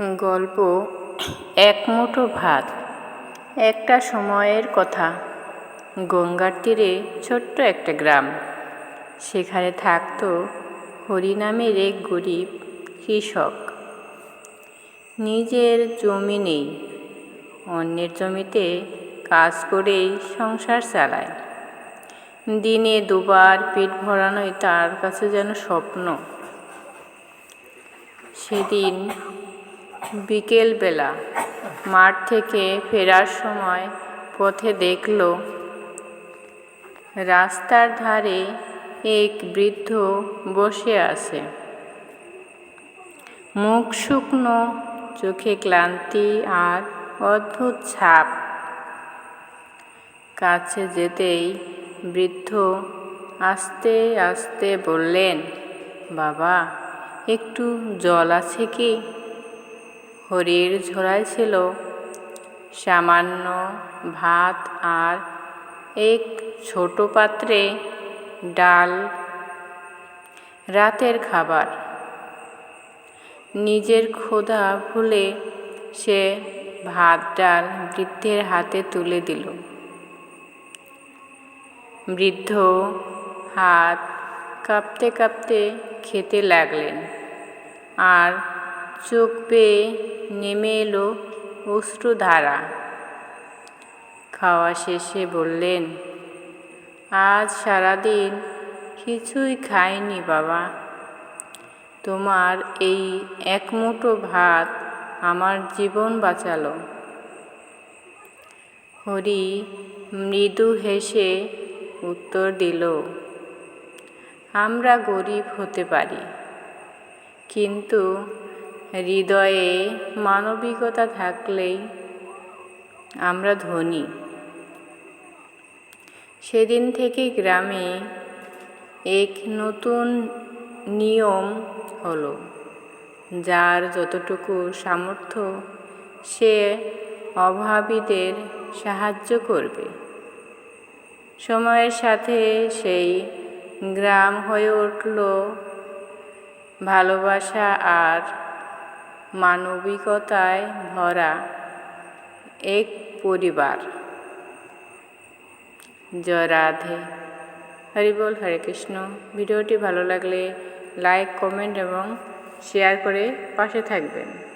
গল্প, এক মুঠো ভাত। একটা সময়ের কথা। গঙ্গার তীরে ছোট্ট একটা গ্রাম। সেখানে থাকতো হরি নামের এক গরিব কৃষক। নিজের জমি নেই। অন্যের জমিতে কাজ করেই সংসার চালায়। দিনে দুবার পেট ভরানোই তার কাছে যেন স্বপ্ন। সেদিন বিকেলবেলা মাঠ থেকে ফেরার সময় পথে দেখল, রাস্তার ধারে এক বৃদ্ধ বসে আছে। মুখ শুকনো, চোখে ক্লান্তি আর অদ্ভুত ছাপ। কাছে যেতেই বৃদ্ধ আস্তে আস্তে বললেন, বাবা, একটু জল আছে কি? হরির ঝোড়ায় ছিল সামান্য ভাত আর এক ছোট পাত্রে ডাল, রাতের খাবার। নিজের ক্ষুধা ভুলে সে ভাত, ডাল বৃদ্ধের হাতে তুলে দিল। বৃদ্ধ হাত কাঁপতে কাঁপতে খেতে লাগলেন আর চোখ পেয়ে নেমে এলো অশ্রুধারা। খাওয়া শেষে বললেন, আজ সারাদিন কিছুই খাইনি বাবা। তোমার এই এক মুঠো ভাত আমার জীবন বাঁচালো হরি মৃদু হেসে উত্তর দিল, আমরা গরিব হতে পারি। কিন্তু হৃদয়ে মানবিকতা থাকলেই আমরা ধনী। সেদিন থেকে গ্রামে এক নতুন নিয়ম হলো, যার যতটুকু সামর্থ্য সে অভাবীদের সাহায্য করবে। সময়ের সাথে সেই গ্রাম হয়ে উঠল ভালোবাসা আর মানবিকতায় ভরা এক পরিবার। জয় রাধে। হরি বল, হরে কৃষ্ণ। ভিডিওটি ভালো লাগলে লাইক, কমেন্ট এবং শেয়ার করে পাশে থাকবেন।